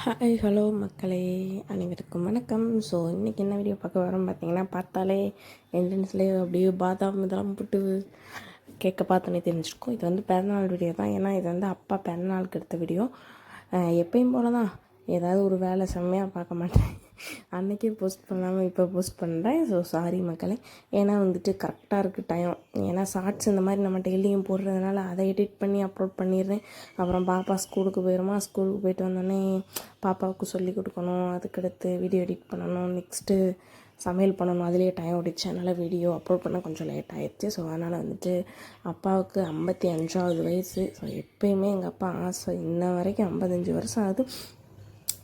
Hi hello மக்களே அனைவருக்கும் வணக்கம். ஸோ இன்றைக்கி என்ன வீடியோ பார்க்க வரோம் பார்த்தீங்கன்னா பார்த்தாலே என்ட்ரன்ஸ்லேயே அப்படியே பாதாம் இதெல்லாம் போட்டு கேட்க பார்த்தோன்னே தெரிஞ்சிருக்கும். இது வந்து பிறந்தநாள் வீடியோ தான். ஏன்னா இது வந்து அப்பா பிறந்தநாளுக்கு எடுத்த வீடியோ எப்பயும் போல தான் ஏதாவது ஒரு வேலை செம்மையாக பார்க்க மாட்டேன். அன்றைக்கே போஸ்ட் பண்ணாமல் இப்போ போஸ்ட் பண்ணுறேன் ஸோ சாரி மக்களே. ஏன்னா வந்துட்டு கரெக்டாக இருக்குது டைம் ஏன்னா ஷார்ட்ஸ் இந்த மாதிரி நம்ம டெய்லியும் போடுறதுனால அதை எடிட் பண்ணி அப்லோட் பண்ணிடுறேன். அப்புறம் பாப்பா ஸ்கூலுக்கு போயிடுமா ஸ்கூலுக்கு போயிட்டு வந்தோடனே பாப்பாவுக்கு சொல்லி கொடுக்கணும். அதுக்கடுத்து வீடியோ எடிட் பண்ணணும். நெக்ஸ்ட்டு சமையல் பண்ணணும். அதுலேயே டைம் ஓடிச்சு அதனால் வீடியோ அப்லோட் பண்ண கொஞ்சம் லேட் ஆகிடுச்சு ஸோ அதனால் வந்துட்டு அப்பாவுக்கு ஐம்பத்தி அஞ்சாவது வயசு. ஸோ எப்பயுமே எங்கள் அப்பா ஆசை. இன்ன வரைக்கும் ஐம்பத்தஞ்சு வருஷம் ஆகுது.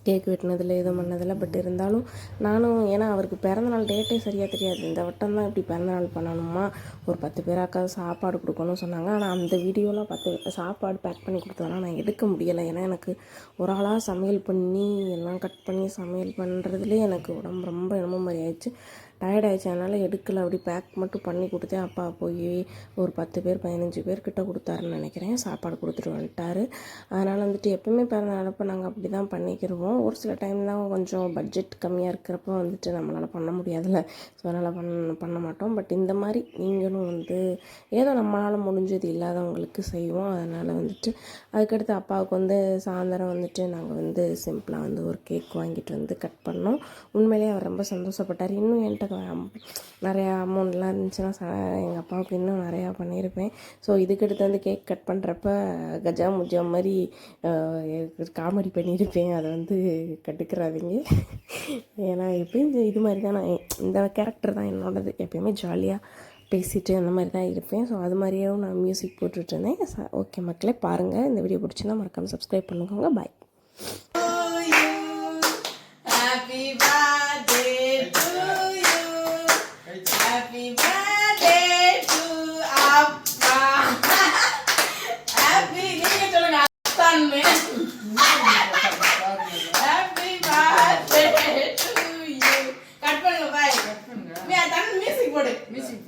கேக் வெட்டினதில் எதுவும் பண்ணதில்லை பட் இருந்தாலும் நானும் ஏன்னா அவருக்கு பிறந்தநாள் டேட்டே சரியாக தெரியாது. இந்த வட்டம் தான் இப்படி பிறந்தநாள் பண்ணணுமா? ஒரு பத்து பேராக்காவது சாப்பாடு கொடுக்கணும்னு சொன்னாங்க. ஆனால் அந்த வீடியோலாம் பத்து சாப்பாடு பேக் பண்ணி கொடுத்ததெல்லாம் நான் எடுக்க முடியலை. ஏன்னா எனக்கு ஒரு ஆளாக சமையல் பண்ணி எல்லாம் கட் பண்ணி சமையல் பண்ணுறதுலேயே எனக்கு உடம்பு ரொம்ப என்னமோ மாதிரி ஆயிடுச்சு. டயர்ட் ஆயிடுச்சு அதனால் எடுக்கலை. அப்படி பேக் மட்டும் பண்ணி கொடுத்தேன். அப்பா போய் ஒரு பத்து பேர் பதினஞ்சு பேர் கிட்ட கொடுத்தாருன்னு நினைக்கிறேன். சாப்பாடு கொடுத்துட்டு வந்துட்டார். அதனால் வந்துட்டு எப்பவுமே பிறந்த நாளப்போ நாங்கள் அப்படி தான் பண்ணிக்கிடுவோம் ஒரு சில டைம் தான் கொஞ்சம் பட்ஜெட் கம்மியாக இருக்கிறப்போ வந்துட்டு நம்மளால் பண்ண முடியாதுல்ல. ஸோ அதனால் பண்ண பண்ண மாட்டோம். பட் இந்த மாதிரி நீங்களும் வந்து ஏதோ நம்மளால் முடிஞ்சது இல்லாதவங்களுக்கு செய்வோம். அதனால் வந்துட்டு அதுக்கடுத்து அப்பாவுக்கு வந்து சாயந்தரம் வந்துட்டு நாங்கள் வந்து சிம்பிளாக வந்து ஒரு கேக் வாங்கிட்டு வந்து கட் பண்ணோம். உண்மையிலேயே அவர் ரொம்ப சந்தோஷப்பட்டார். இன்னும் என்கிட்ட நிறையா அமௌண்ட்லாம் இருந்துச்சுன்னா எங்கள் அப்பாவுக்கு இன்னும் நிறையா பண்ணியிருப்பேன். ஸோ இதுக்கடுத்து வந்து கேக் கட் பண்ணுறப்ப கஜா முஜா மாதிரி காமெடி பண்ணியிருப்பேன். அதை வந்து கட்டுக்கிறாதீங்க ஏன்னா எப்பயும் இது மாதிரி தான் நான் இந்த கேரக்டர் தான் என்னோடது. எப்பயுமே ஜாலியாக பேசிட்டு அந்த மாதிரி தான் இருப்பேன். ஸோ அது மாதிரியும் நான் மியூசிக் போட்டுட்ருந்தேன் ஓகே மக்களே பாருங்கள் இந்த வீடியோ பிடிச்சிருந்தா மறக்காமல் சப்ஸ்கிரைப் பண்ணுங்க. பாய்.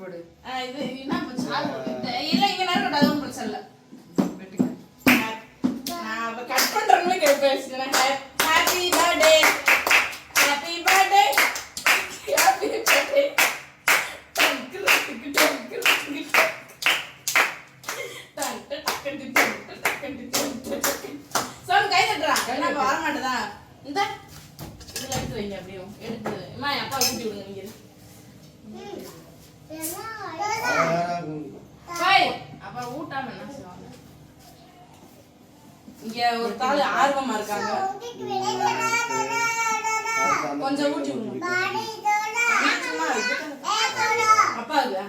போடு இது என்ன இல்ல, இங்க அது ஒண்ணும் பிரச்சனை இல்ல. நான் அப்ப cut பண்றவங்களே கே- பேசிட்டேன். Happy birthday. Happy birthday. Happy birthday. டங்கு, டங்கு, டங்கு, டங்கு, டங்கு. டங்கு, டங்கு, டங்கு, டங்கு, டங்கு, டங்கு. சோனு, கை தட்டுறா. என்ன இப்ப வர மாட்டேதா? இந்தா. இதுல எடுத்து வைங்க அப்படியே. எடுத்து. அம்மா, என் அப்பாவை ஊட்டி விடுங்க நீங்க. போய். அப்புறம் ஊட்டாம என்ன செய்வாங்க? இங்க ஒரு தாள் ஆர்வமா இருக்காங்க. கொஞ்சம் ஊட்டி விடுங்க. அப்பாவுக்கு.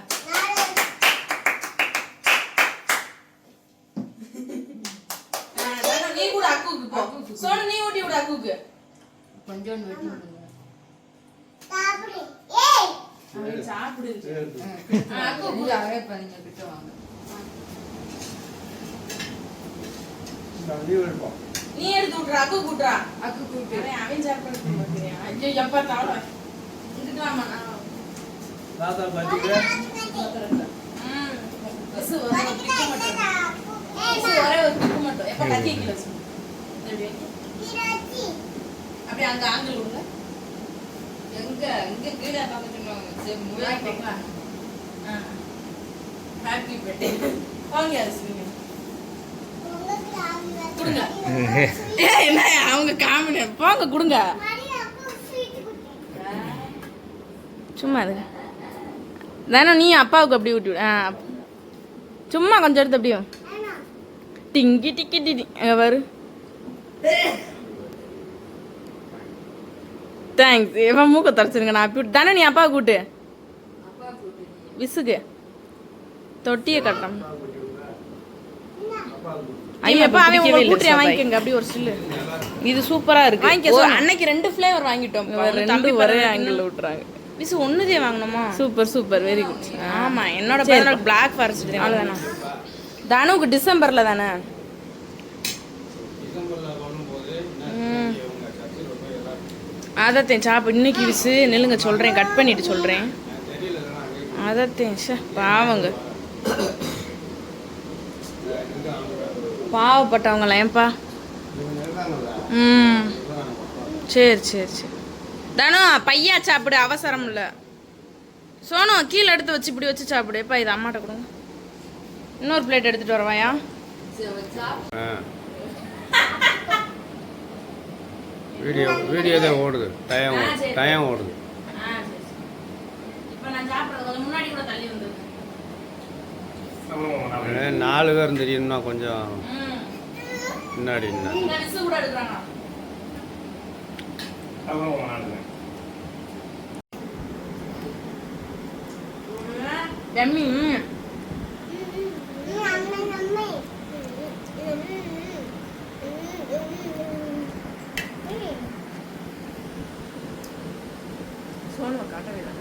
நீ கூட அக்குவுக்கு போ. சோனு நீ ஊட்டி விடு அக்குவுக்கு. கொஞ்சோண்டு வெட்டி விடுங்க. சாப்பிடு. ஆ, அக்கு நீங்க அழகா பாருங்க கிட்ட வாங்க. நீ எடுத்து விட்றா அக்கு கூட்டுறா அக்கு கூப்பிட்டு அவன் அவன் சாப்பிட மாட்டேன் ஐயோ எப்பா தவளை வாமா நான் ம். விசு ஒரே ஒரு திக்கு மட்டும். ஒரே ஒரு திக்கு மட்டும். எப்ப கத்தி. அப்படியே அங்க ஆங்கிள் விடுங்க. எங்க இங்க கீழே சொல்லுவாங்க சரி. ஆ. Happy birthday. வாங்க. கொடுங்க. என்ன அவங்க காமெடி போங்க கொடுங்க. சும்மா அது தானே நீ அப்பாவுக்கு அப்படி ஊட்டி விடு ஆ சும்மா கொஞ்சம் எடுத்து அப்படியும் டிங்கி டிக்கி டிடி. பாரு. தேங்க்ஸ் இவன் மூக்க தொடச்சிருங்க நான் அப்படி தானே நீ அப்பா கூட்டு விசுக்கு. தொட்டியை கட்டணும். ஐயப்பா அவன் உங்களுக்கு கூட்டுறியா வாங்கிக்கோங்க அப்படி ஒரு சில்லு. இது சூப்பரா இருக்கு. வாங்கிக்க. அன்னைக்கு ரெண்டு ஃப்ளேவர் வாங்கிட்டோம். ரெண்டு ஒரே ஆங்கிள் விட்டுறாங்க. விசு ஒண்ணுதே வாங்கணுமா? சூப்பர் சூப்பர் வெரி குட் ஆமா என்னோட பிறந்தநாள் பிளாக் ஃபாரஸ்ட் அவ்வளோதானா தனுவுக்கு டிசம்பர்ல தானே. அதத்தேன் சாப்பிடு இன்னைக்கு விசு நில்லுங்க சொல்றேன் கட் பண்ணிட்டு சொல்றேன். அதத்தேன் ஷே பாவங்க. பாவப்பட்டவங்கள ஏன்பா? ம். சரி சரி சரி. தானு பையா சாப்பிடு அவசரம் இல்லை. சோனு கீழே எடுத்து வச்சு இப்படி வச்சு சாப்பிடு. எப்பா இது அம்மாட்ட கொடுங்க. இன்னொரு பிளேட் எடுத்துட்டு வரவாயா? ஆ. வீடியோ வீடியோ தான் ஓடுது. டயம். டயம் ஓடுது. நாலு பேர். தெரியும்னா கொஞ்சம் முன்னாடி எம்மி சோனுவை காட்டவே இல்லை